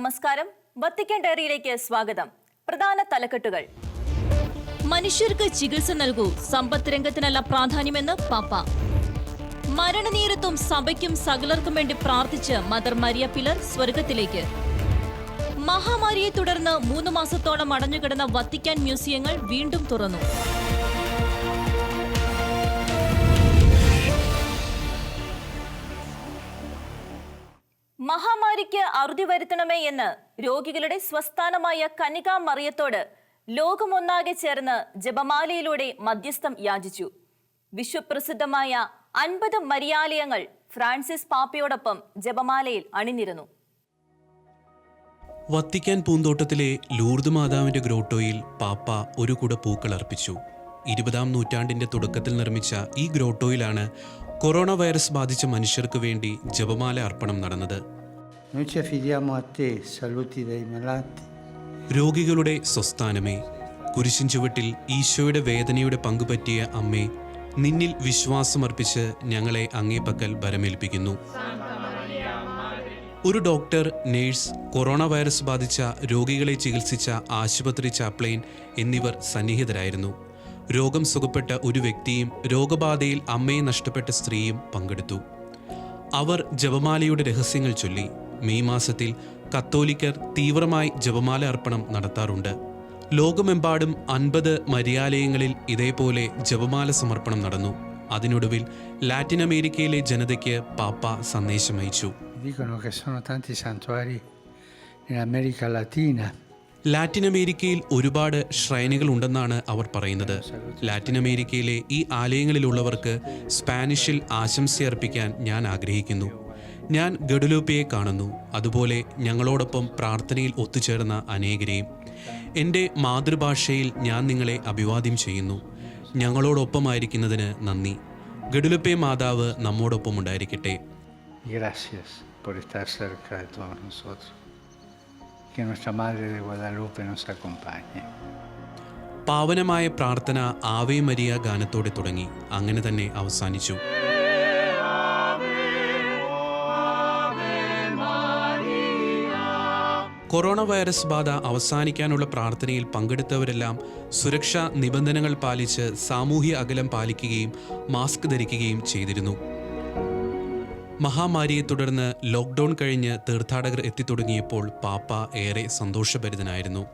നമസ്കാരം. വത്തിക്കാൻ ഡയറിയിലേക്ക് സ്വാഗതം. പ്രധാന തലക്കെട്ടുകൾ. മനുഷ്യർക്ക് ചികിത്സ നൽകൂ. സമ്പത്ത് രംഗത്തിനല്ല പ്രാധാന്യമെന്ന് പാപ്പ. മരണനീരത്തും സഭയ്ക്കും സകലർക്കും വേണ്ടി പ്രാർത്ഥിച്ച് മദർ മരിയ പിലർ സ്വർഗത്തിലേക്ക്. മഹാമാരിയെ തുടർന്ന് മൂന്ന് മാസത്തോളം അടഞ്ഞുകിടന്ന വത്തിക്കാൻ മ്യൂസിയങ്ങൾ വീണ്ടും തുറന്നു. മഹാമാരിക്ക് അറുതി വരുത്തണമേ എന്ന് രോഗികളുടെ സ്വസ്ഥാനമായ കനികാ മറിയത്തോട് ലോകമൊന്നാകെ ചേർന്ന് ജപമാലയിലൂടെ മധ്യസ്ഥം യാചിച്ചു. വിശ്വപ്രസിദ്ധമായ അൻപത് മരിയാലയങ്ങൾ ഫ്രാൻസിസ് പാപ്പയോടൊപ്പം ജപമാലയിൽ അണിനിരുന്നു. വത്തിക്കാൻ പൂന്തോട്ടത്തിലെ ലൂർദ് മാതാവിന്റെ ഗ്രോട്ടോയിൽ പാപ്പ ഒരു കുട പൂക്കൾ അർപ്പിച്ചു. ഇരുപതാം നൂറ്റാണ്ടിന്റെ തുടക്കത്തിൽ നിർമ്മിച്ച ഈ ഗ്രോട്ടോയിലാണ് കൊറോണ വൈറസ് ബാധിച്ച മനുഷ്യർക്ക് വേണ്ടി ജപമാല അർപ്പണം നടന്നത്. രോഗികളുടെ സ്വസ്ഥാനമേ കുരിശിൻ ചുവട്ടിൽ ഈശോയുടെ വേദനയുടെ പങ്കുപറ്റിയ അമ്മേ നിന്നിൽ വിശ്വാസമർപ്പിച്ച് ഞങ്ങളെ അങ്ങേപ്പക്കൽ ബരമേൽപ്പിക്കുന്നു ഒരു ഡോക്ടർ നേഴ്സ് കൊറോണ വൈറസ് ബാധിച്ച രോഗികളെ ചികിത്സിച്ച ആശുപത്രി ചാപ്ലൈൻ എന്നിവർ സന്നിഹിതരായിരുന്നു. രോഗം സുഖപ്പെട്ട ഒരു വ്യക്തിയും രോഗബാധയിൽ അമ്മയെ നഷ്ടപ്പെട്ട സ്ത്രീയും പങ്കെടുത്തു. അവർ ജപമാലയുടെ രഹസ്യങ്ങൾ ചൊല്ലി. മെയ് മാസത്തിൽ കത്തോലിക്കർ തീവ്രമായി ജപമാല അർപ്പണം നടത്താറുണ്ട്. ലോകമെമ്പാടും അൻപത് മര്യാലയങ്ങളിൽ ഇതേപോലെ ജപമാല സമർപ്പണം നടന്നു. അതിനൊടുവിൽ ലാറ്റിൻ അമേരിക്കയിലെ ജനതയ്ക്ക് പാപ്പ in Latina. ലാറ്റിൻ അമേരിക്കയിൽ ഒരുപാട് ഷ്രൈനുകൾ ഉണ്ടെന്നാണ് അവർ പറയുന്നത്. ലാറ്റിൻ അമേരിക്കയിലെ ഈ ആലയങ്ങളിലുള്ളവർക്ക് സ്പാനിഷിൽ ആശംസയർപ്പിക്കാൻ ഞാൻ ആഗ്രഹിക്കുന്നു. ഞാൻ ഗഡുലൂപ്പയെ കാണുന്നു. അതുപോലെ ഞങ്ങളോടൊപ്പം പ്രാർത്ഥനയിൽ ഒത്തുചേർന്ന അനേകരെയും എന്റെ മാതൃഭാഷയിൽ ഞാൻ നിങ്ങളെ അഭിവാദ്യം ചെയ്യുന്നു. ഞങ്ങളോടൊപ്പമായിരിക്കുന്നതിന് നന്ദി. ഗഡുലപ്പെ മാതാവ് നമ്മോടൊപ്പം ഉണ്ടായിരിക്കട്ടെ. Gracias por estar cerca de todos nosotros. Que nuestra Madre de Guadalupe nos acompañe. പാവനമായ പ്രാർത്ഥന ആവേ മരിയ ഗാനത്തോടെ തുടങ്ങി. അങ്ങനെ തന്നെ അവസാനിച്ചു. കൊറോണ വൈറസ് ബാധ അവസാനിക്കാനുള്ള പ്രാർത്ഥനയിൽ പങ്കെടുത്തവരെല്ലാം സുരക്ഷാ നിബന്ധനകൾ പാലിച്ച് സാമൂഹ്യ അകലം പാലിക്കുകയും മാസ്ക് ധരിക്കുകയും ചെയ്തിരുന്നു. മഹാമാരിയെ തുടർന്ന് ലോക്ക്ഡൗൺ കഴിഞ്ഞ് തീർത്ഥാടകർ എത്തിത്തുടങ്ങിയപ്പോൾ പാപ്പ ഏറെ സന്തോഷഭരിതനായിരുന്നു.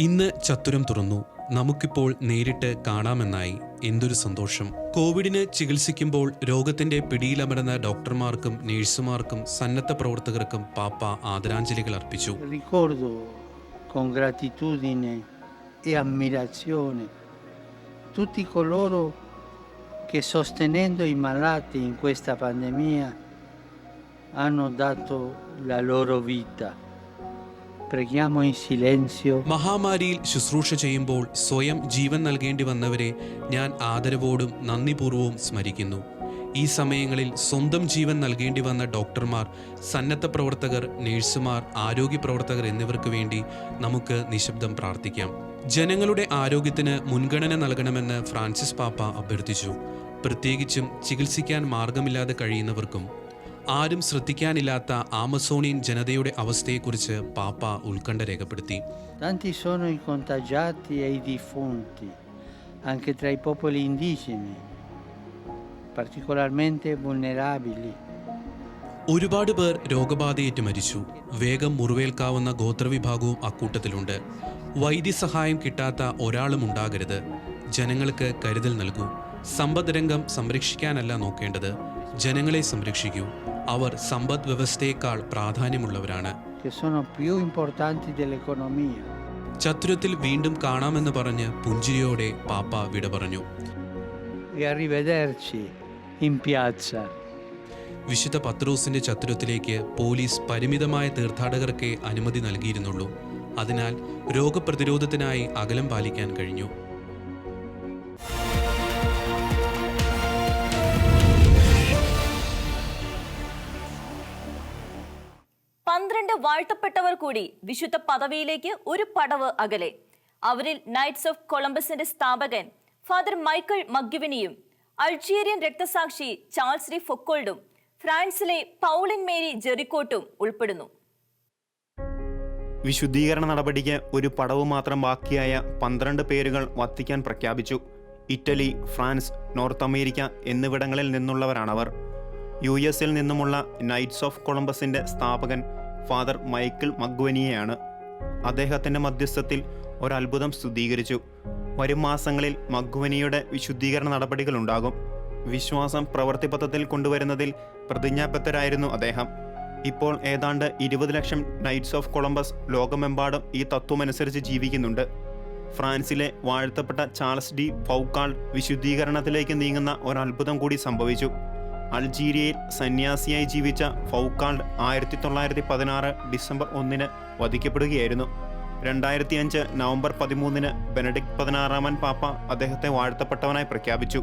ഇന്ന് ചത്തുരം തുറന്നു. നമുക്കിപ്പോൾ നേരിട്ട് കാണാമെന്നായി എന്തൊരു സന്തോഷം. കോവിഡിന് ചികിത്സിക്കുമ്പോൾ രോഗത്തിന്റെ പിടിയിലമരുന്ന ഡോക്ടർമാർക്കും നഴ്സുമാർക്കും സന്നദ്ധ പ്രവർത്തകർക്കും പാപ്പ ആദരാഞ്ജലികൾ അർപ്പിച്ചു. മഹാമാരിയിൽ ശുശ്രൂഷ ചെയ്യുമ്പോൾ സ്വയം ജീവൻ നൽകേണ്ടി വന്നവരെ ഞാൻ ആദരവോടും നന്ദിപൂർവവും സ്മരിക്കുന്നു. ഈ സമയങ്ങളിൽ സ്വന്തം ജീവൻ നൽകേണ്ടി വന്ന ഡോക്ടർമാർ സന്നദ്ധ പ്രവർത്തകർ നഴ്സുമാർ ആരോഗ്യ പ്രവർത്തകർ എന്നിവർക്ക് വേണ്ടി നമുക്ക് നിശബ്ദം പ്രാർത്ഥിക്കാം. ജനങ്ങളുടെ ആരോഗ്യത്തിന് മുൻഗണന നൽകണമെന്ന് ഫ്രാൻസിസ് പാപ്പ അഭ്യർത്ഥിച്ചു. പ്രത്യേകിച്ചും ചികിത്സിക്കാൻ മാർഗമില്ലാതെ കഴിയുന്നവർക്കും ആരും ശ്രദ്ധിക്കാനില്ലാത്ത ആമസോണിയൻ ജനതയുടെ അവസ്ഥയെക്കുറിച്ച് പാപ്പ ഉത്കണ്ഠ രേഖപ്പെടുത്തി. Tanti sono i contagiati e i defunti, anche tra i popoli indigeni, particolarmente vulnerabili. ഒരുപാട് പേർ രോഗബാധയേറ്റ് മരിച്ചു. വേഗം മുറിവേൽക്കാവുന്ന ഗോത്രവിഭാഗവും അക്കൂട്ടത്തിലുണ്ട്. വൈദ്യസഹായം കിട്ടാത്ത ഒരാളും ഉണ്ടാകരുത്. ജനങ്ങൾക്ക് കരുതൽ നൽകൂ. സമ്പദ്രംഗം സംരക്ഷിക്കാനല്ല നോക്കേണ്ടത്. ജനങ്ങളെ സംരക്ഷിക്കൂ. അവർ സമ്പദ് വ്യവസ്ഥയേക്കാൾ പ്രാധാന്യമുള്ളവരാണ്. ചത്തുരത്തിൽ വീണ്ടും കാണാമെന്ന് പറഞ്ഞ് പുഞ്ചിരിയോടെ പാപ്പ വിട പറഞ്ഞു. വിശുദ്ധ പത്രോസിന്റെ ചത്രത്തിലേക്ക് പോലീസ് പരിമിതമായ തീർത്ഥാടകർക്കേ അനുമതി നൽകിയിരുന്നുള്ളൂ. അതിനാൽ രോഗപ്രതിരോധത്തിനായി അകലം പാലിക്കാൻ കഴിഞ്ഞു. വാഴ്ത്തപ്പെട്ടവർ കൂടി വിശുദ്ധ പദവിയിലേക്ക് ഒരു പടവ് അകലെ. അവരിൽ നൈറ്റ്സ് ഓഫ് കൊളംബസിന്റെ സ്ഥാപകൻ ഫാദർ മൈക്കിൾ മഗ്യുവിനിയും അൾജീരിയൻ രക്തസാക്ഷി ചാൾസ് ഡി ഫൊക്കോൾഡും ഫ്രാൻസിലെ പൗളിൻ മേരി ജെറിക്കോട്ടും ഉൾപ്പെടുന്നു. വിശുദ്ധീകരണ നടപടിക്ക് ഒരു പടവ് മാത്രം ബാക്കിയായ പന്ത്രണ്ട് പേരുകൾ വത്തിക്കാൻ പ്രഖ്യാപിച്ചു. ഇറ്റലി ഫ്രാൻസ് നോർത്ത് അമേരിക്ക എന്നിവിടങ്ങളിൽ നിന്നുള്ളവരാണവർ. യു എസിൽ നിന്നുമുള്ള നൈറ്റ്സ് ഓഫ് കൊളംബസിന്റെ സ്ഥാപകൻ ഫാദർ മൈക്കിൾ മഗ്വനിയെയാണ് അദ്ദേഹത്തിന്റെ മധ്യസ്ഥത്തിൽ ഒരത്ഭുതം സ്ഥിരീകരിച്ചു വരും മാസങ്ങളിൽ മഗ്വനിയുടെ വിശുദ്ധീകരണ നടപടികളുണ്ടാകും വിശ്വാസം പ്രവൃത്തിപഥത്തിൽ കൊണ്ടുവരുന്നതിൽ പ്രതിജ്ഞാബദ്ധരായിരുന്നു അദ്ദേഹം. ഇപ്പോൾ ഏതാണ്ട് ഇരുപത് ലക്ഷം നൈറ്റ്സ് ഓഫ് കൊളംബസ് ലോകമെമ്പാടും ഈ തത്വമനുസരിച്ച് ജീവിക്കുന്നുണ്ട്. ഫ്രാൻസിലെ വാഴ്ത്തപ്പെട്ട ചാൾസ് ഡി ഫൗക്കാൾ വിശുദ്ധീകരണത്തിലേക്ക് നീങ്ങുന്ന ഒരത്ഭുതം കൂടി സംഭവിച്ചു. അൾജീരിയയിൽ സന്യാസിയായി ജീവിച്ച ഫൗക്കാൾഡ് ആയിരത്തി തൊള്ളായിരത്തി പതിനാറ് ഡിസംബർ ഒന്നിന് വധിക്കപ്പെടുകയായിരുന്നു. രണ്ടായിരത്തി അഞ്ച് നവംബർ പതിമൂന്നിന് ബെനഡിക്ട് പതിനാറാമൻ പാപ്പ അദ്ദേഹത്തെ വാഴ്ത്തപ്പെട്ടവനായി പ്രഖ്യാപിച്ചു.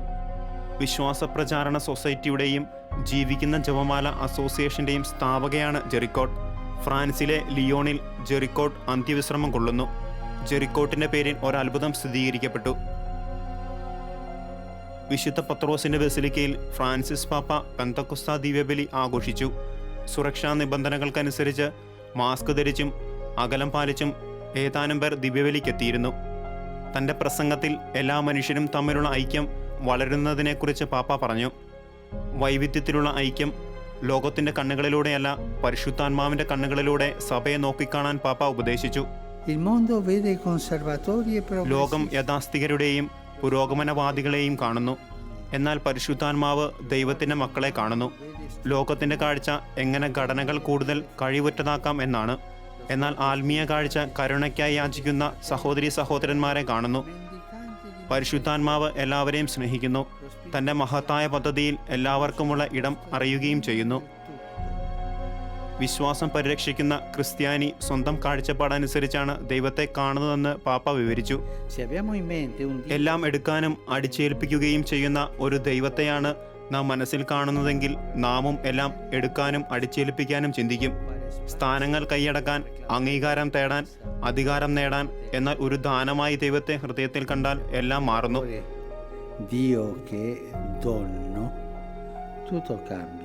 വിശ്വാസ പ്രചാരണ സൊസൈറ്റിയുടെയും ജീവിക്കുന്ന ജപമാല അസോസിയേഷന്റെയും സ്ഥാപകയാണ് ജെറിക്കോട്ട്. ഫ്രാൻസിലെ ലിയോണിൽ ജെറിക്കോട്ട് അന്ത്യവിശ്രമം കൊള്ളുന്നു. ജെറിക്കോട്ടിന്റെ പേരിൽ ഒരത്ഭുതം സ്ഥിരീകരിക്കപ്പെട്ടു. വിശുദ്ധ പത്രോസിന്റെ ബസിലിക്കയിൽ ഫ്രാൻസിസ് പാപ്പ പെന്തക്കുസ്ത ദിവ്യബലി ആഘോഷിച്ചു. സുരക്ഷാ നിബന്ധനകൾക്കനുസരിച്ച് മാസ്ക് ധരിച്ചും അകലം പാലിച്ചും ഏതാനും പേർ ദിവ്യബലിക്കെത്തിയിരുന്നു. തന്റെ പ്രസംഗത്തിൽ എല്ലാ മനുഷ്യരും തമ്മിലുള്ള ഐക്യം വളരുന്നതിനെക്കുറിച്ച് പാപ്പ പറഞ്ഞു. വൈവിധ്യത്തിലുള്ള ഐക്യം ലോകത്തിന്റെ കണ്ണുകളിലൂടെയല്ല പരിശുദ്ധാത്മാവിന്റെ കണ്ണുകളിലൂടെ സഭയെ നോക്കിക്കാണാൻ പാപ്പ ഉപദേശിച്ചു. E ലോകം. യാഥാസ്ഥികരുടെയും പുരോഗമനവാദികളെയും കാണുന്നു. എന്നാൽ പരിശുദ്ധാത്മാവ് ദൈവത്തിന്റെ മക്കളെ കാണുന്നു. ലോകത്തിന്റെ കാഴ്ച എങ്ങനെ ഘടനകൾ കൂടുതൽ കഴിവുറ്റതാക്കാം എന്നാണ്. എന്നാൽ ആത്മീയ കാഴ്ച കരുണയ്ക്കായി യാചിക്കുന്ന സഹോദരി സഹോദരന്മാരെ കാണുന്നു. പരിശുദ്ധാത്മാവ് എല്ലാവരെയും സ്നേഹിക്കുന്നു. തന്റെ മഹത്തായ പദ്ധതിയിൽ എല്ലാവർക്കുമുള്ള ഇടം അറിയുകയും ചെയ്യുന്നു. വിശ്വാസം പരിരക്ഷിക്കുന്ന ക്രിസ്ത്യാനി സ്വന്തം കാഴ്ചപ്പാടനുസരിച്ചാണ് ദൈവത്തെ കാണുന്നതെന്ന് പാപ്പ വിവരിച്ചു. എല്ലാം എടുക്കാനും അടിച്ചേൽപ്പിക്കുകയും ചെയ്യുന്ന ഒരു ദൈവത്തെയാണ് നാം മനസ്സിൽ കാണുന്നതെങ്കിൽ നാമും എല്ലാം എടുക്കാനും അടിച്ചേൽപ്പിക്കാനും ചിന്തിക്കും. സ്ഥാനങ്ങൾ കൈയടക്കാൻ അംഗീകാരം തേടാൻ അധികാരം നേടാൻ എന്നാൽ ഒരു ദാനമായി ദൈവത്തെ ഹൃദയത്തിൽ കണ്ടാൽ എല്ലാം മാറുന്നു. Dio che donno, tutto cambia.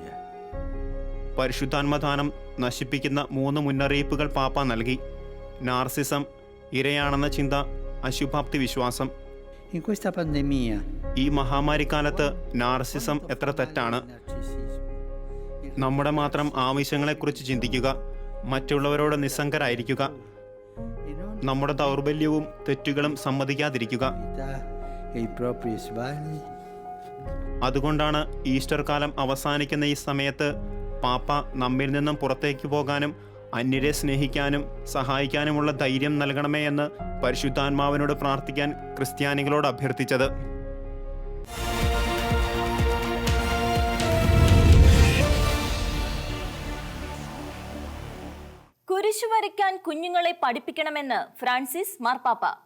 പരിശുദ്ധാത്മദാനം നശിപ്പിക്കുന്ന മൂന്ന് മുന്നറിയിപ്പുകൾ പാപ്പ നൽകി. നാർസിസം ഇരയാണെന്ന ചിന്ത അശുഭാപ്തി വിശ്വാസം. ഈ മഹാമാരിക്കാലത്ത് നാർസിസം എത്ര തെറ്റാണ്? നമ്മുടെ മാത്രം ആവശ്യങ്ങളെക്കുറിച്ച് ചിന്തിക്കുക മറ്റുള്ളവരോട് നിസ്സംഗരായിരിക്കുക നമ്മുടെ ദൗർബല്യവും തെറ്റുകളും സമ്മതിക്കാതിരിക്കുക. അതുകൊണ്ടാണ് ഈസ്റ്റർ കാലം അവസാനിക്കുന്ന ഈ സമയത്ത് പാപ്പ നമ്മിൽ നിന്നും പുറത്തേക്ക് പോകാനും അന്യരെ സ്നേഹിക്കാനും സഹായിക്കാനുമുള്ള ധൈര്യം നൽകണമേ എന്ന് പരിശുദ്ധാത്മാവിനോട് പ്രാർത്ഥിക്കാൻ ക്രിസ്ത്യാനികളോട് അഭ്യർത്ഥിച്ചത്. കുരിശു വരയ്ക്കാൻ കുഞ്ഞുങ്ങളെ പഠിപ്പിക്കണമെന്ന് ഫ്രാൻസിസ് മാർപ്പാപ്പ.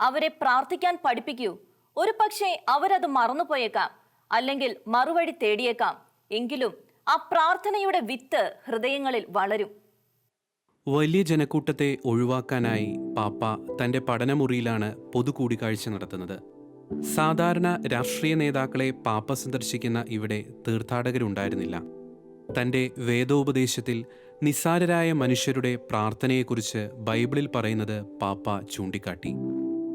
അവരെ പ്രാർത്ഥിക്കാൻ പഠിപ്പിക്കൂ. ഒരു പക്ഷേ അവരത് മറന്നുപോയേക്കാം. അല്ലെങ്കിൽ മറുവഴി തേടിയേക്കാം. എങ്കിലും ആ പ്രാർത്ഥനയുടെ വിത്ത് ഹൃദയങ്ങളിൽ വളരും. വലിയ ജനക്കൂട്ടത്തെ ഒഴിവാക്കാനായി പാപ്പ തന്റെ പഠനമുറിയിലാണ് പൊതുകൂടിക്കാഴ്ച നടത്തുന്നത്. സാധാരണ രാഷ്ട്രീയ നേതാക്കളെ പാപ്പ സന്ദർശിക്കുന്ന ഇവിടെ തീർത്ഥാടകരുണ്ടായിരുന്നില്ല. തന്റെ വേദോപദേശത്തിൽ നിസ്സാരരായ മനുഷ്യരുടെ പ്രാർത്ഥനയെക്കുറിച്ച് ബൈബിളിൽ പറയുന്നത് പാപ്പ ചൂണ്ടിക്കാട്ടി.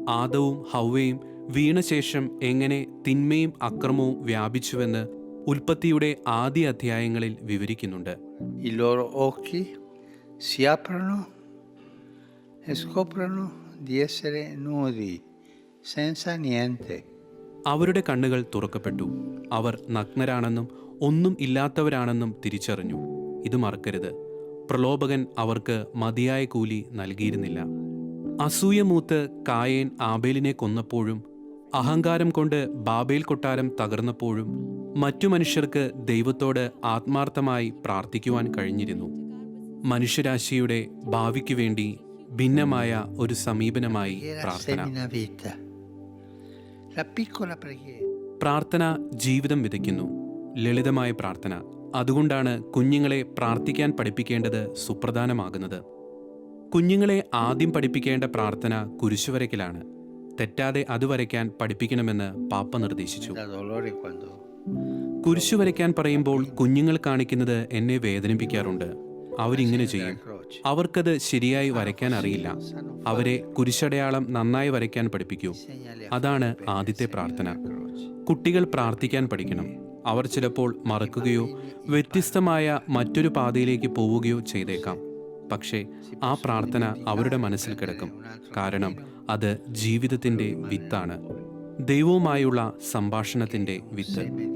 ആദവും ഹൗവയും വീണശേഷം എങ്ങനെ തിന്മയും അക്രമവും വ്യാപിച്ചുവെന്ന് ഉൽപ്പത്തിയുടെ ആദ്യ അധ്യായങ്ങളിൽ വിവരിക്കുന്നുണ്ട്. അവരുടെ കണ്ണുകൾ തുറക്കപ്പെട്ടു. അവർ നഗ്നരാണെന്നും ഒന്നും ഇല്ലാത്തവരാണെന്നും തിരിച്ചറിഞ്ഞു. ഇത് മറക്കരുത്. പ്രലോഭകൻ അവർക്ക് മതിയായ കൂലി നൽകിയിരുന്നില്ല. അസൂയമൂത്ത് കായേൻ ആബേലിനെ കൊന്നപ്പോഴും അഹങ്കാരം കൊണ്ട് ബാബേൽ കൊട്ടാരം തകർന്നപ്പോഴും മറ്റു മനുഷ്യർക്ക് ദൈവത്തോട് ആത്മാർത്ഥമായി പ്രാർത്ഥിക്കുവാൻ കഴിഞ്ഞിരുന്നു. മനുഷ്യരാശിയുടെ ഭാവിക്കു വേണ്ടി ഭിന്നമായ ഒരു സമീപനമായി പ്രാർത്ഥന. പ്രാർത്ഥന ജീവിതം വിതയ്ക്കുന്നു. ലളിതമായ പ്രാർത്ഥന. അതുകൊണ്ടാണ് കുഞ്ഞുങ്ങളെ പ്രാർത്ഥിക്കാൻ പഠിപ്പിക്കേണ്ടത് സുപ്രധാനമാകുന്നത്. കുഞ്ഞുങ്ങളെ ആദ്യം പഠിപ്പിക്കേണ്ട പ്രാർത്ഥന കുരിശുവരയ്ക്കലാണ്. തെറ്റാതെ അത് വരയ്ക്കാൻ പഠിപ്പിക്കണമെന്ന് പാപ്പ നിർദ്ദേശിച്ചു. കുരിശു വരയ്ക്കാൻ പറയുമ്പോൾ കുഞ്ഞുങ്ങൾ കാണിക്കുന്നത് എന്നെ വേദനിപ്പിക്കാറുണ്ട്. അവരിങ്ങനെ ചെയ്യും. അവർക്കത് ശരിയായി വരയ്ക്കാൻ അറിയില്ല. അവരെ കുരിശടയാളം നന്നായി വരയ്ക്കാൻ പഠിപ്പിക്കൂ. അതാണ് ആദ്യത്തെ പ്രാർത്ഥന. കുട്ടികൾ പ്രാർത്ഥിക്കാൻ പഠിക്കണം. അവർ ചിലപ്പോൾ മറക്കുകയോ വ്യത്യസ്തമായ മറ്റൊരു പാതയിലേക്ക് പോവുകയോ ചെയ്തേക്കാം. പക്ഷേ ആ പ്രാർത്ഥന അവരുടെ മനസ്സിൽ കിടക്കും. കാരണം അത് ജീവിതത്തിന്റെ വിത്താണ്. ദൈവവുമായുള്ള സംഭാഷണത്തിന്റെ വിത്ത്.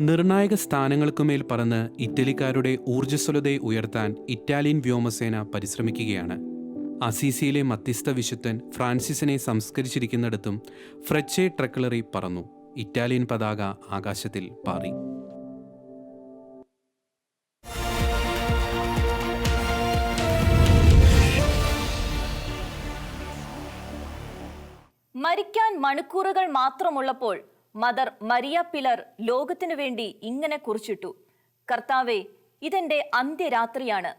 നിർണായക സ്ഥാനങ്ങൾക്കുമേൽ പറന്ന് ഇറ്റലിക്കാരുടെ ഊർജസ്വലതയെ ഉയർത്താൻ ഇറ്റാലിയൻ വ്യോമസേന പരിശ്രമിക്കുകയാണ്. അസീസിയിലെ മധ്യസ്ഥ വിശുദ്ധൻ ഫ്രാൻസിസിനെ സംസ്കരിച്ചിരിക്കുന്നിടത്തും ഫ്രെച്ചെ ട്രക്ലറി പറന്നു. ഇറ്റാലിയൻ പതാക ആകാശത്തിൽ പാറി. മരിക്കാൻ മണിക്കൂറുകൾ മാത്രമുള്ളപ്പോൾ മദർ മരിയ പിലർ ലോകത്തിനു വേണ്ടി ഇങ്ങനെ കുറിച്ചിട്ടു. കർത്താവെ ഇതെന്റെ അന്ത്യരാത്രിയാണ്.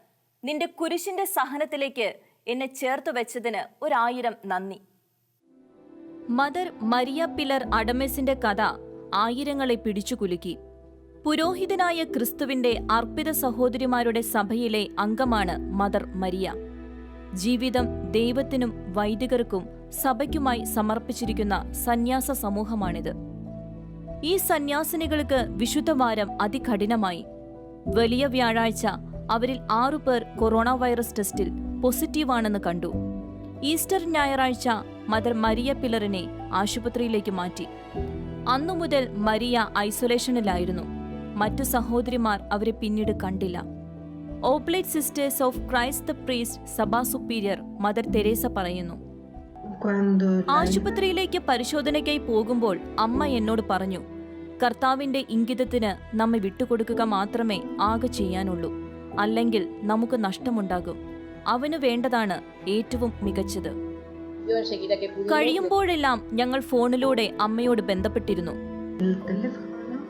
നിന്റെ കുരിശിന്റെ സഹനത്തിലേക്ക് എന്നെ ചേർത്തു വെച്ചതിന് ഒരായിരം നന്ദി. മദർ മരിയ പിലർ അഡമസിന്റെ കഥ ആയിരങ്ങളെ പിടിച്ചുകുലുക്കി പുരോഹിതനായ ക്രിസ്തുവിന്റെ അർപ്പിത സഹോദരിമാരുടെ സഭയിലെ അംഗമാണ് മദർ മരിയ. ജീവിതം ദൈവത്തിനും വൈദികർക്കും സഭയ്ക്കുമായി സമർപ്പിച്ചിരിക്കുന്ന സന്യാസ സമൂഹമാണിത്. ഈ സന്യാസിനികൾക്ക് വിശുദ്ധവാരം അതികഠിനമായി. വലിയ വ്യാഴാഴ്ച അവരിൽ ആറുപേർ കൊറോണ വൈറസ് ടെസ്റ്റിൽ പോസിറ്റീവാണെന്ന് കണ്ടു. ഈസ്റ്റർ ഞായറാഴ്ച മദർ മരിയ പിലറിനെ ആശുപത്രിയിലേക്ക് മാറ്റി. അന്നു മുതൽ മരിയ ഐസൊലേഷനിലായിരുന്നു. മറ്റു സഹോദരിമാർ അവരെ പിന്നീട് കണ്ടില്ല. Oblate sisters of Christ priest സഭാ സുപ്പീരിയർ മദർ തെരേസ പറയുന്നു. ആശുപത്രിയിലേക്ക് പരിശോധനയ്ക്കായി പോകുമ്പോൾ അമ്മ എന്നോട് പറഞ്ഞു കർത്താവിന്റെ ഇംഗിതത്തിന് നമ്മെ വിട്ടുകൊടുക്കുക മാത്രമേ ആകെ ചെയ്യാനുള്ളൂ. അല്ലെങ്കിൽ നമുക്ക് നഷ്ടമുണ്ടാകും. അവന് വേണ്ടതാണ് ഏറ്റവും മികച്ചത്. കഴിയുമ്പോഴെല്ലാം ഞങ്ങൾ ഫോണിലൂടെ അമ്മയോട് ബന്ധപ്പെട്ടിരുന്നു.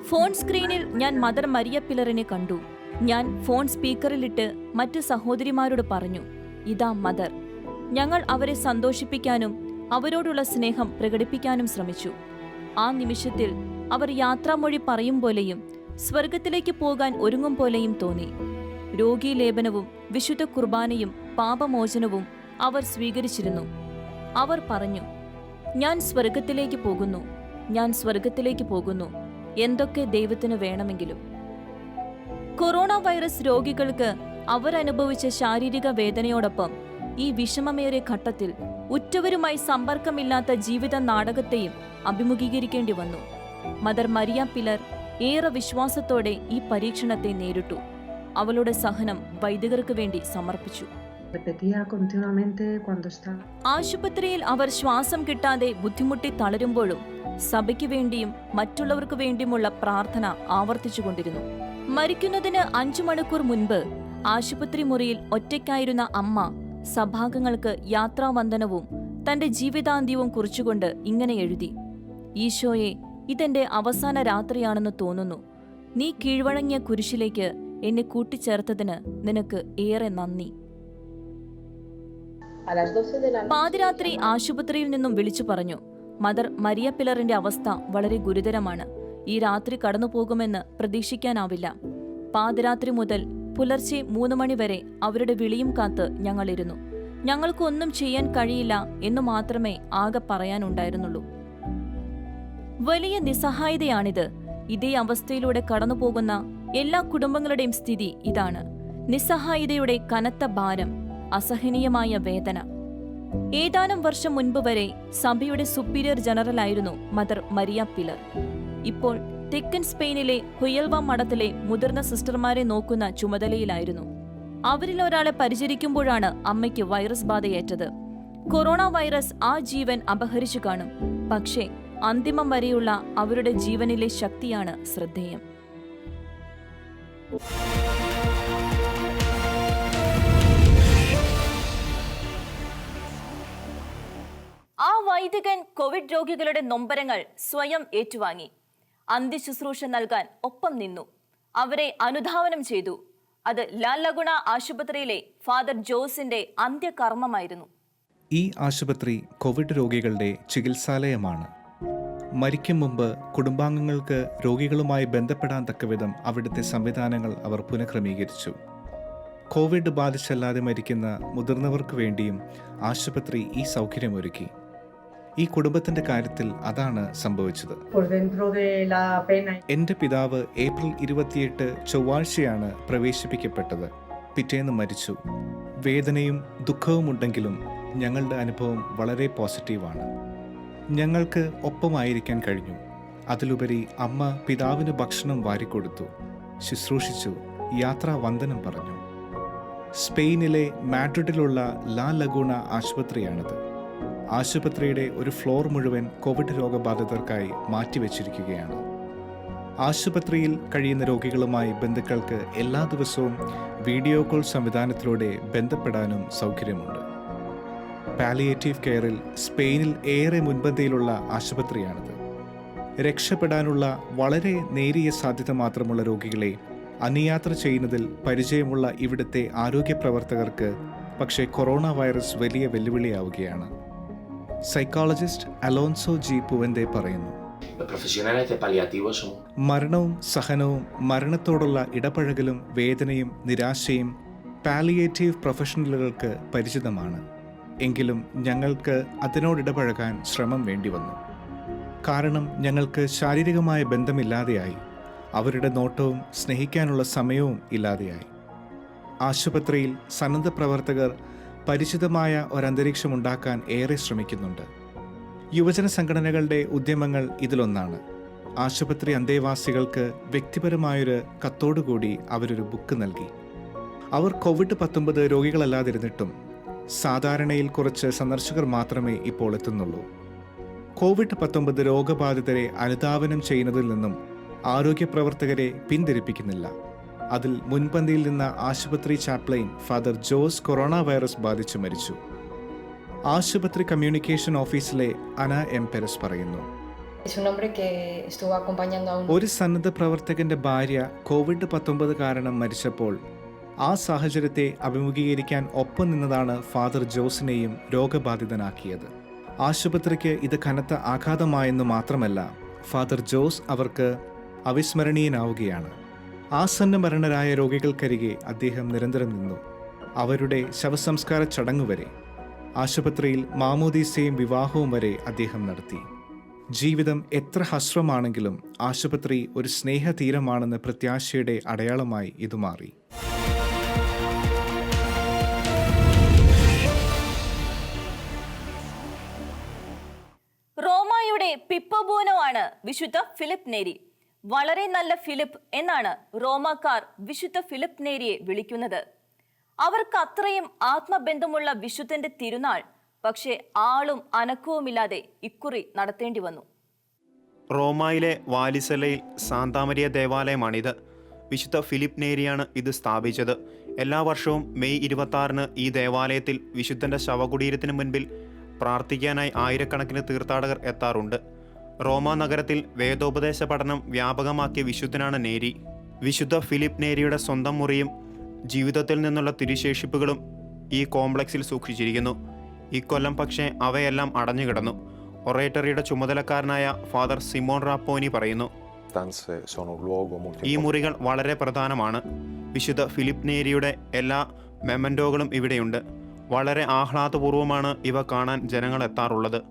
ഫോൺ സ്ക്രീനിൽ ഞാൻ മദർ മരിയ പിലറിനെ കണ്ടു. ഞാൻ ഫോൺ സ്പീക്കറിലിട്ട് മറ്റ് സഹോദരിമാരോട് പറഞ്ഞു ഇതാ മദർ ഞങ്ങൾ അവരെ സന്തോഷിപ്പിക്കാനും അവരോടുള്ള സ്നേഹം പ്രകടിപ്പിക്കാനും ശ്രമിച്ചു. ആ നിമിഷത്തിൽ അവർ യാത്രാമൊഴി പറയും പോലെയും സ്വർഗത്തിലേക്ക് പോകാൻ ഒരുങ്ങും പോലെയും തോന്നി. രോഗീലേപനവും വിശുദ്ധ കുർബാനയും പാപമോചനവും അവർ സ്വീകരിച്ചിരുന്നു. അവർ പറഞ്ഞു ഞാൻ സ്വർഗത്തിലേക്ക് പോകുന്നു ഞാൻ സ്വർഗത്തിലേക്ക് പോകുന്നു. എന്തൊക്കെ ദൈവത്തിന് വേണമെങ്കിലും. കൊറോണ വൈറസ് രോഗികൾക്ക് അവരനുഭവിച്ച ശാരീരിക വേദനയോടൊപ്പം ഈ വിഷമമേറിയ ഘട്ടത്തിൽ ഉറ്റവരുമായി സമ്പർക്കമില്ലാത്ത ജീവിത നാടകത്തെയും അഭിമുഖീകരിക്കേണ്ടി വന്നു. മദർ മരിയ പിലർ ഏറെ വിശ്വാസത്തോടെ ഈ പരീക്ഷണത്തെ നേരിട്ടു. അവളുടെ സഹനം വൈദികർക്ക് വേണ്ടി സമർപ്പിച്ചു. ആശുപത്രിയിൽ അവർ ശ്വാസം കിട്ടാതെ ബുദ്ധിമുട്ടി തളരുമ്പോഴും സഭയ്ക്ക് വേണ്ടിയും മറ്റുള്ളവർക്ക് വേണ്ടിയുമുള്ള പ്രാർത്ഥന ആവർത്തിച്ചുകൊണ്ടിരുന്നു. മരിക്കുന്നതിന് അഞ്ചു മണിക്കൂർ മുൻപ് ആശുപത്രി മുറിയിൽ ഒറ്റയ്ക്കായിരുന്ന അമ്മ സഭാംഗങ്ങൾക്ക് യാത്രാവന്ദനവും തന്റെ ജീവിതാന്ത്യവും കുറിച്ചുകൊണ്ട് ഇങ്ങനെ എഴുതി ഈശോയെ ഇതെന്റെ അവസാന രാത്രിയാണെന്ന് തോന്നുന്നു. നീ കീഴ്വഴങ്ങിയ കുരിശിലേക്ക് എന്നെ കൂട്ടിച്ചേർത്തതിന് നിനക്ക് ഏറെ നന്ദി. a las 12 de la noche. പാതിരാത്രി ആശുപത്രിയിൽ നിന്നും വിളിച്ചു പറഞ്ഞു മദർ മരിയ പിലറിന്റെ അവസ്ഥ വളരെ ഗുരുതരമാണ്. ഈ രാത്രി കടന്നു പോകുമെന്ന് പ്രതീക്ഷിക്കാനാവില്ല. പാതിരാത്രി മുതൽ പുലർച്ചെ മൂന്ന് മണിവരെ അവരുടെ വിളിയും കാത്ത് ഞങ്ങളിരുന്നു. ഞങ്ങൾക്കൊന്നും ചെയ്യാൻ കഴിയില്ല എന്ന് മാത്രമേ ആകെ പറയാനുണ്ടായിരുന്നുള്ളൂ. വലിയ നിസ്സഹായതയാണിത്. ഇതേ അവസ്ഥയിലൂടെ കടന്നുപോകുന്ന എല്ലാ കുടുംബങ്ങളുടെയും സ്ഥിതി ഇതാണ്. നിസ്സഹായതയുടെ കനത്ത ഭാരം അസഹനീയമായ വേദന. ഏതാനും വർഷം മുൻപ് വരെ സഭയുടെ സുപ്പീരിയർ ജനറൽ ആയിരുന്നു മദർ മരിയ പിലർ. ഇപ്പോൾ തെക്കൻ സ്പെയിനിലെ ഹുയൽവ മഠത്തിലെ മുതിർന്ന സിസ്റ്റർമാരെ നോക്കുന്ന ചുമതലയിലായിരുന്നു. അവരിൽ ഒരാളെ പരിചരിക്കുമ്പോഴാണ് അമ്മയ്ക്ക് വൈറസ് ബാധയേറ്റത്. കൊറോണ വൈറസ് ആ ജീവൻ അപഹരിച്ചു കാണും. പക്ഷേ അന്തിമം വരെയുള്ള അവരുടെ ജീവനിലെ ശക്തിയാണ് ശ്രദ്ധേയം. ആ വൈദികൻ കോവിഡ് രോഗികളുടെ നൊമ്പരങ്ങൾ സ്വയം ഏറ്റുവാങ്ങി. അന്ത്യശുശ്രൂഷ നൽകാൻ ഒപ്പം നിന്നു. അവരെ അനുധാവനം ചെയ്തു. അത് ലാലഗുണ ആശുപത്രിയിലെ ഫാദർ ജോസിന്റെ അന്ത്യകർമ്മമായിരുന്നു. ഈ ആശുപത്രി കോവിഡ് രോഗികളുടെ ചികിത്സാലയമാണ്. മരിക്കും മുമ്പ് കുടുംബാംഗങ്ങൾക്ക് രോഗികളുമായി ബന്ധപ്പെടാൻ തക്കവിധം അവിടുത്തെ സംവിധാനങ്ങൾ അവർ പുനഃക്രമീകരിച്ചു. കോവിഡ് ബാധിച്ചല്ലാതെ മരിക്കുന്ന മുതിർന്നവർക്ക് വേണ്ടിയും ആശുപത്രി ഈ സൗകര്യമൊരുക്കി ഈ കുടുംബത്തിന്റെ കാര്യത്തിൽ അതാണ് സംഭവിച്ചത്. എന്റെ പിതാവ് ഏപ്രിൽ ഇരുപത്തിയെട്ട് ചൊവ്വാഴ്ചയാണ് പ്രവേശിപ്പിക്കപ്പെട്ടത്. പിറ്റേന്ന് മരിച്ചു. വേദനയും ദുഃഖവും ഉണ്ടെങ്കിലും ഞങ്ങളുടെ അനുഭവം വളരെ പോസിറ്റീവാണ്. ഞങ്ങൾക്ക് ഒപ്പമായിരിക്കാൻ കഴിഞ്ഞു. അതിലുപരി അമ്മ പിതാവിന് ഭക്ഷണം വാരിക്കൊടുത്തു. ശുശ്രൂഷിച്ചു. യാത്രാ വന്ദനം പറഞ്ഞു. സ്പെയിനിലെ മാഡ്രിഡിലുള്ള ലാ ലഗൂണ ആശുപത്രിയാണിത്. ആശുപത്രിയുടെ ഒരു ഫ്ലോർ മുഴുവൻ കോവിഡ് രോഗബാധിതർക്കായി മാറ്റിവെച്ചിരിക്കുകയാണ്. ആശുപത്രിയിൽ കഴിയുന്ന രോഗികളുമായി ബന്ധുക്കൾക്ക് എല്ലാ ദിവസവും വീഡിയോ കോൾ സംവിധാനത്തിലൂടെ ബന്ധപ്പെടാനും സൗകര്യമുണ്ട്. പാലിയേറ്റീവ് കെയറിൽ സ്പെയിനിൽ ഏറെ മുൻപന്തിയിലുള്ള ആശുപത്രിയാണിത്. രക്ഷപ്പെടാനുള്ള വളരെ നേരിയ സാധ്യത മാത്രമുള്ള രോഗികളെ അനുയാത്ര ചെയ്യുന്നതിൽ പരിചയമുള്ള ഇവിടുത്തെ ആരോഗ്യ പ്രവർത്തകർക്ക് പക്ഷേ കൊറോണ വൈറസ് വലിയ വെല്ലുവിളിയാവുകയാണ്. സൈക്കോളജിസ്റ്റ് അലോൻസോ ജി പുവന്റെ പറയുന്നു. മരണവും സഹനവും മരണത്തോടുള്ള ഇടപഴകലും വേദനയും നിരാശയും പാലിയേറ്റീവ് പ്രൊഫഷണലുകൾക്ക് പരിചിതമാണ്. എങ്കിലും ഞങ്ങൾക്ക് അതിനോടിടപഴകാൻ ശ്രമം വേണ്ടി വന്നു. കാരണം ഞങ്ങൾക്ക് ശാരീരികമായ ബന്ധമില്ലാതെയായി. അവരുടെ നോട്ടവും സ്നേഹിക്കാനുള്ള സമയവും ഇല്ലാതെയായി. ആശുപത്രിയിൽ സന്നദ്ധ പ്രവർത്തകർ പരിചിതമായ ഒരന്തരീക്ഷം ഉണ്ടാക്കാൻ ഏറെ ശ്രമിക്കുന്നുണ്ട്. യുവജന സംഘടനകളുടെ ഉദ്യമങ്ങൾ ഇതിലൊന്നാണ്. ആശുപത്രി അന്തേവാസികൾക്ക് വ്യക്തിപരമായൊരു കത്തോടുകൂടി അവരൊരു ബുക്ക് നൽകി. അവർ കോവിഡ് പത്തൊമ്പത് രോഗികളല്ലാതിരുന്നിട്ടും സാധാരണയിൽ കുറച്ച് സന്ദർശകർ മാത്രമേ ഇപ്പോൾ എത്തുന്നുള്ളൂ. കോവിഡ് പത്തൊമ്പത് രോഗബാധിതരെ അനുധാവനം ചെയ്യുന്നതിൽ നിന്നും ആരോഗ്യ പ്രവർത്തകരെ പിന്തിരിപ്പിക്കുന്നില്ല. അതിൽ മുൻപന്തിയിൽ നിന്ന ആശുപത്രി chaplain father Jose corona virus ബാധിച്ചു മരിച്ചു. ആശുപത്രി കമ്മ്യൂണിക്കേഷൻ ഓഫീസിലെ അന എം പെരസ് പറയുന്നു. ഒരു സന്നദ്ധ പ്രവർത്തകന്റെ ഭാര്യ കോവിഡ് പത്തൊമ്പത് കാരണം മരിച്ചപ്പോൾ ആ സാഹചര്യത്തെ അഭിമുഖീകരിക്കാൻ ഒപ്പം നിന്നതാണ് ഫാദർ ജോസിനെയും രോഗബാധിതനാക്കിയത്. ആശുപത്രിക്ക് ഇത് കനത്ത ആഘാതമായെന്ന് മാത്രമല്ല ഫാദർ ജോസ് അവർക്ക് അവിസ്മരണീയനാവുകയാണ്. ആസന്ന മരണരായ രോഗികൾക്കരികെ അദ്ദേഹം നിരന്തരം നിന്നു. അവരുടെ ശവസംസ്കാര ചടങ്ങ് വരെ ആശുപത്രിയിൽ മാമോദീസയും വിവാഹവും വരെ അദ്ദേഹം നടത്തി. ജീവിതം എത്ര ഹസ്രമാണെങ്കിലും ആശുപത്രി ഒരു സ്നേഹതീരമാണെന്ന പ്രത്യാശയുടെ അടയാളമായി ഇത് മാറി. റോമായുടെ പിപ്പബോനോ ആണ് വിശുദ്ധ ഫിലിപ്പ് നേരി. വളരെ നല്ല ഫിലിപ്പ് എന്നാണ് റോമാക്കാർ വിശുദ്ധ ഫിലിപ്പ് നേരിയെ വിളിക്കുന്നത്. അവർക്ക് അത്രയും ആത്മബന്ധമുള്ള വിശുദ്ധന്റെ തിരുനാൾ പക്ഷേ ആളും അനക്കവുമില്ലാതെ ഇക്കുറി നടത്തേണ്ടി വന്നു. റോമായിലെ വാലിസലയിൽ സാന്താമരിയ ദേവാലയമാണിത്. വിശുദ്ധ ഫിലിപ്പ് നേരിയാണ് ഇത് സ്ഥാപിച്ചത്. എല്ലാ വർഷവും മെയ് ഇരുപത്തി ഈ ദേവാലയത്തിൽ വിശുദ്ധന്റെ ശവകുടീരത്തിന് മുൻപിൽ പ്രാർത്ഥിക്കാനായി ആയിരക്കണക്കിന് തീർത്ഥാടകർ എത്താറുണ്ട്. റോമ നഗരത്തിൽ വേദോപദേശ പഠനം വ്യാപകമാക്കിയ വിശുദ്ധനാണ് നേരി. വിശുദ്ധ ഫിലിപ്പ് നേരിയുടെ സ്വന്തം മുറിയും ജീവിതത്തിൽ നിന്നുള്ള തിരിശേഷിപ്പുകളും ഈ കോംപ്ലക്സിൽ സൂക്ഷിച്ചിരിക്കുന്നു. ഇക്കൊല്ലം പക്ഷേ അവയെല്ലാം അടഞ്ഞുകിടന്നു. ഒറേറ്ററിയുടെ ചുമതലക്കാരനായ ഫാദർ സിമോൺ റാപ്പോനി പറയുന്നു. ഈ മുറികൾ വളരെ പ്രധാനമാണ്. വിശുദ്ധ ഫിലിപ്പ് നേരിയുടെ എല്ലാ മെമന്റോകളും ഇവിടെയുണ്ട്. വളരെ ആഹ്ലാദപൂർവമാണ് ഇവ കാണാൻ ജനങ്ങൾ എത്താറുള്ളത്.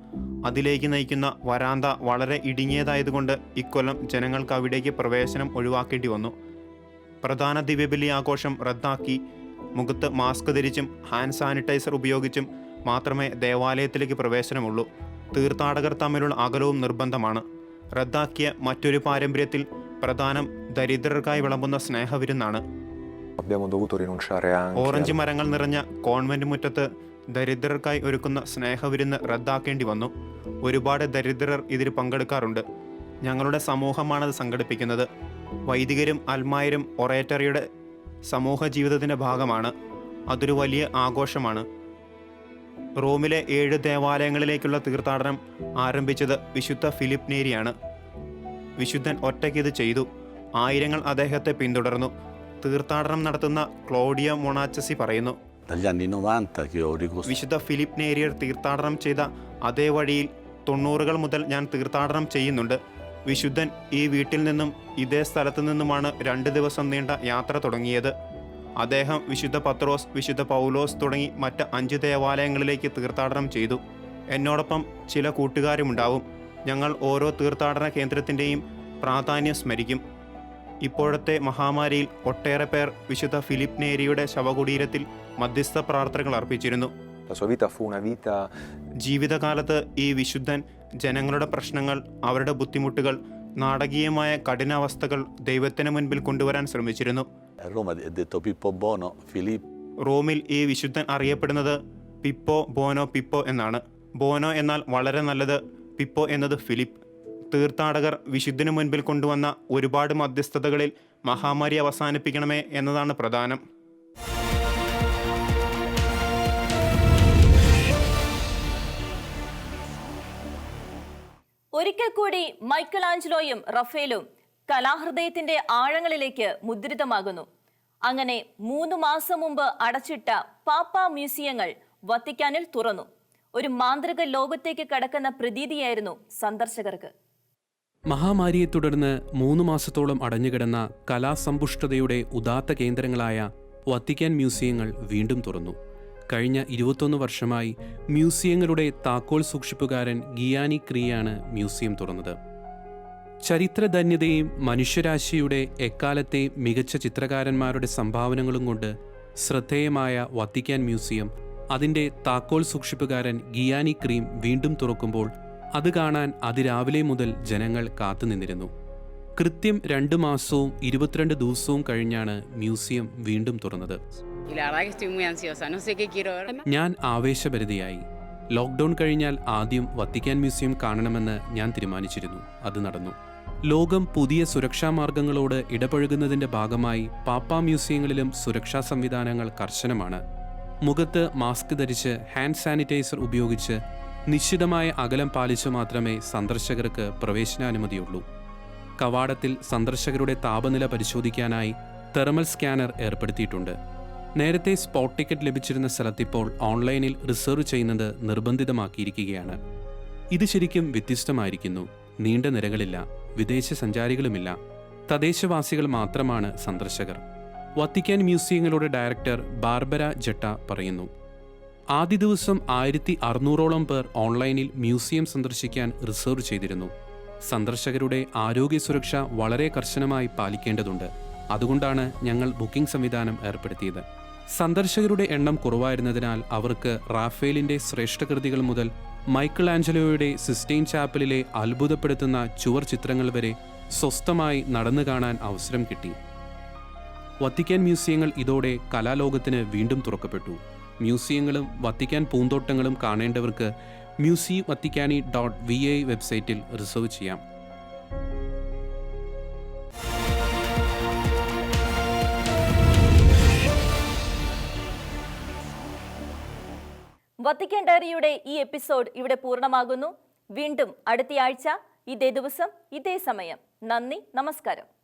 അതിലേക്ക് നയിക്കുന്ന വരാന്ത വളരെ ഇടുങ്ങിയതായതുകൊണ്ട് ഇക്കൊല്ലം ജനങ്ങൾക്ക് അവിടേക്ക് പ്രവേശനം ഒഴിവാക്കേണ്ടി വന്നു. പ്രധാന ദിവ്യബലി ആഘോഷം റദ്ദാക്കി. മുഖത്ത് മാസ്ക് ധരിച്ചും ഹാൻഡ് സാനിറ്റൈസർ ഉപയോഗിച്ചും മാത്രമേ ദേവാലയത്തിലേക്ക് പ്രവേശനമുള്ളൂ. തീർത്ഥാടകർ തമ്മിലുള്ള അകലവും നിർബന്ധമാണ്. റദ്ദാക്കിയ മറ്റൊരു പാരമ്പര്യത്തിൽ പ്രധാനം ദരിദ്രർക്കായി വിളമ്പുന്ന സ്നേഹവിരുന്നാണ്. ഓറഞ്ച് മരങ്ങൾ നിറഞ്ഞ കോൺവെന്റ് മുറ്റത്ത് ദരിദ്രർക്കായി ഒരുക്കുന്ന സ്നേഹവിരുന്ന് റദ്ദാക്കേണ്ടി വന്നു. ഒരുപാട് ദരിദ്രർ ഇതിൽ പങ്കെടുക്കാറുണ്ട്. ഞങ്ങളുടെ സമൂഹമാണത് സംഘടിപ്പിക്കുന്നത്. വൈദികരും അൽമായരും ഒറേറ്ററിയുടെ സമൂഹ ജീവിതത്തിന്റെ ഭാഗമാണ്. അതൊരു വലിയ ആഘോഷമാണ്. റോമിലെ ഏഴ് ദേവാലയങ്ങളിലേക്കുള്ള തീർത്ഥാടനം ആരംഭിച്ചത് വിശുദ്ധ ഫിലിപ്പ് നേരിയാണ്. വിശുദ്ധൻ ഒറ്റയ്ക്ക് ഇത് ചെയ്തു. ആയിരങ്ങൾ അദ്ദേഹത്തെ പിന്തുടർന്നു. തീർത്ഥാടനം നടത്തുന്ന ക്ലോഡിയ മൊണാച്ചസി പറയുന്നു. Dagli anni 90 che ho ricostruito. വിശുദ്ധ ഫിലിപ്പ് നേരിയർ തീർത്ഥാടനം ചെയ്ത അതേ വഴിയിൽ തൊണ്ണൂറുകൾ മുതൽ ഞാൻ തീർത്ഥാടനം ചെയ്യുന്നുണ്ട്. വിശുദ്ധൻ ഈ വീട്ടിൽ നിന്നും ഇതേ സ്ഥലത്തു നിന്നുമാണ് രണ്ട് ദിവസം നീണ്ട യാത്ര തുടങ്ങിയത്. അദ്ദേഹം വിശുദ്ധ പത്രോസ് വിശുദ്ധ പൗലോസ് തുടങ്ങി മറ്റ് അഞ്ച് ദേവാലയങ്ങളിലേക്ക് തീർത്ഥാടനം ചെയ്തു. എന്നോടൊപ്പം ചില കൂട്ടുകാരുമുണ്ടാവും. ഞങ്ങൾ ഓരോ തീർത്ഥാടന കേന്ദ്രത്തിന്റെയും പ്രാധാന്യം സ്മരിക്കും. ഇപ്പോഴത്തെ മഹാമാരിയിൽ ഒട്ടേറെ പേർ വിശുദ്ധ ഫിലിപ്പ് നേരിയുടെ ശവകുടീരത്തിൽ മധ്യസ്ഥ പ്രാർത്ഥനകൾ അർപ്പിച്ചിരുന്നു. ജീവിതകാലത്ത് ഈ വിശുദ്ധൻ ജനങ്ങളുടെ പ്രശ്നങ്ങൾ അവരുടെ ബുദ്ധിമുട്ടുകൾ നാടകീയമായ കഠിനാവസ്ഥകൾ ദൈവത്തിന് മുൻപിൽ കൊണ്ടുവരാൻ ശ്രമിച്ചിരുന്നു. റോമിൽ ഈ വിശുദ്ധൻ അറിയപ്പെടുന്നത് പിപ്പോ ബോനോ പിപ്പോ എന്നാണ്. ബോനോ എന്നാൽ വളരെ നല്ലത് പിപ്പോ എന്നത് ഫിലിപ്പ് തീർത്ഥാടകർ വിശുദ്ധനു മുൻപിൽ കൊണ്ടുവന്ന ഒരുപാട് മധ്യസ്ഥതകളിൽ മഹാമാരി അവസാനിപ്പിക്കണമേ എന്നതാണ് പ്രധാനം. ഒരിക്കൽ കൂടി മൈക്കൽ ആഞ്ചലോയും റഫേലും കലാഹൃദയത്തിന്റെ ആഴങ്ങളിലേക്ക് മുദ്രിതമാകുന്നു. അങ്ങനെ മൂന്ന് മാസം മുമ്പ് അടച്ചിട്ട പാപ്പ മ്യൂസിയങ്ങൾ വത്തിക്കാനിൽ തുറന്നു. ഒരു മാന്ത്രിക ലോകത്തേക്ക് കടക്കുന്ന പ്രതീതിയായിരുന്നു സന്ദർശകർക്ക്. മഹാമാരിയെ തുടർന്ന് മൂന്ന് മാസത്തോളം അടഞ്ഞുകിടന്ന കലാസമ്പുഷ്ടതയുടെ ഉദാത്ത കേന്ദ്രങ്ങളായ വത്തിക്കാൻ മ്യൂസിയങ്ങൾ വീണ്ടും തുറന്നു. കഴിഞ്ഞ ഇരുപത്തൊന്ന് വർഷമായി മ്യൂസിയങ്ങളുടെ താക്കോൽ സൂക്ഷിപ്പുകാരൻ ഗിയാനി ക്രിയാണ് മ്യൂസിയം തുറന്നത്. ചരിത്രധന്യതയും മനുഷ്യരാശിയുടെ എക്കാലത്തെ മികച്ച ചിത്രകാരന്മാരുടെ സംഭാവനകളും കൊണ്ട് ശ്രദ്ധേയമായ വത്തിക്കാൻ മ്യൂസിയം അതിന്റെ താക്കോൽ സൂക്ഷിപ്പുകാരൻ ഗിയാനി ക്രീം വീണ്ടും തുറക്കുമ്പോൾ അത് കാണാൻ അതിരാവിലെ മുതൽ ജനങ്ങൾ കാത്തുനിന്നിരുന്നു കൃത്യം രണ്ട് മാസവും ഇരുപത്തിരണ്ട് ദിവസവും കഴിഞ്ഞാണ് മ്യൂസിയം വീണ്ടും തുറന്നത്. ഞാൻ ആവേശഭരിതയായി. ലോക്ക്ഡൗൺ കഴിഞ്ഞാൽ ആദ്യം വത്തിക്കാൻ മ്യൂസിയം കാണണമെന്ന് ഞാൻ തീരുമാനിച്ചിരുന്നു. അത് നടന്നു. ലോകം പുതിയ സുരക്ഷാ മാർഗങ്ങളോട് ഇടപഴകുന്നതിന്റെ ഭാഗമായി പാപ്പ മ്യൂസിയങ്ങളിലും സുരക്ഷാ സംവിധാനങ്ങൾ കർശനമാണ്. മുഖത്ത് മാസ്ക് ധരിച്ച് ഹാൻഡ് സാനിറ്റൈസർ ഉപയോഗിച്ച് നിശ്ചിതമായ അകലം പാലിച്ചു മാത്രമേ സന്ദർശകർക്ക് പ്രവേശനാനുമതിയുള്ളൂ. കവാടത്തിൽ സന്ദർശകരുടെ താപനില പരിശോധിക്കാനായി തെർമൽ സ്കാനർ ഏർപ്പെടുത്തിയിട്ടുണ്ട്. നേരത്തെ സ്പോട്ട് ടിക്കറ്റ് ലഭിച്ചിരുന്ന സ്ഥലത്തിപ്പോൾ ഓൺലൈനിൽ റിസർവ് ചെയ്യുന്നത് നിർബന്ധിതമാക്കിയിരിക്കുകയാണ്. ഇത് ശരിക്കും വ്യത്യസ്തമായിരിക്കുന്നു. നീണ്ട നിരകളില്ല വിദേശ സഞ്ചാരികളുമില്ല. തദ്ദേശവാസികൾ മാത്രമാണ് സന്ദർശകർ. വത്തിക്കാൻ മ്യൂസിയങ്ങളുടെ ഡയറക്ടർ ബാർബര ജട്ട പറയുന്നു. ആദ്യ ദിവസം ആയിരത്തി അറുന്നൂറോളം പേർ ഓൺലൈനിൽ മ്യൂസിയം സന്ദർശിക്കാൻ റിസർവ് ചെയ്തിരുന്നു. സന്ദർശകരുടെ ആരോഗ്യ സുരക്ഷ വളരെ കർശനമായി പാലിക്കേണ്ടതുണ്ട്. അതുകൊണ്ടാണ് ഞങ്ങൾ ബുക്കിംഗ് സംവിധാനം ഏർപ്പെടുത്തിയത്. സന്ദർശകരുടെ എണ്ണം കുറവായിരുന്നതിനാൽ അവർക്ക് റാഫേലിന്റെ ശ്രേഷ്ഠകൃതികൾ മുതൽ മൈക്കിൾ ആഞ്ചലോയുടെ സിസ്റ്റൈൻ ചാപ്പലിലെ അത്ഭുതപ്പെടുത്തുന്ന ചുവർ ചിത്രങ്ങൾ വരെ സ്വസ്ഥമായി നടന്നു കാണാൻ അവസരം കിട്ടി. വത്തിക്കാൻ മ്യൂസിയങ്ങൾ ഇതോടെ കലാലോകത്തിന് വീണ്ടും തുറക്കപ്പെട്ടു. മ്യൂസിയങ്ങളും വത്തിക്കാൻ പൂന്തോട്ടങ്ങളും കാണേണ്ടവർക്ക് മ്യൂസി വത്തിക്കാനി ഡോട്ട് വി ഐ വെബ്സൈറ്റിൽ റിസർവ് ചെയ്യാം. വത്തിക്കാൻ ഡയറിയുടെ ഈ എപ്പിസോഡ് ഇവിടെ പൂർണമാകുന്നു. വീണ്ടും അടുത്തയാഴ്ച ഇതേ ദിവസം ഇതേ സമയം. നന്ദി നമസ്കാരം.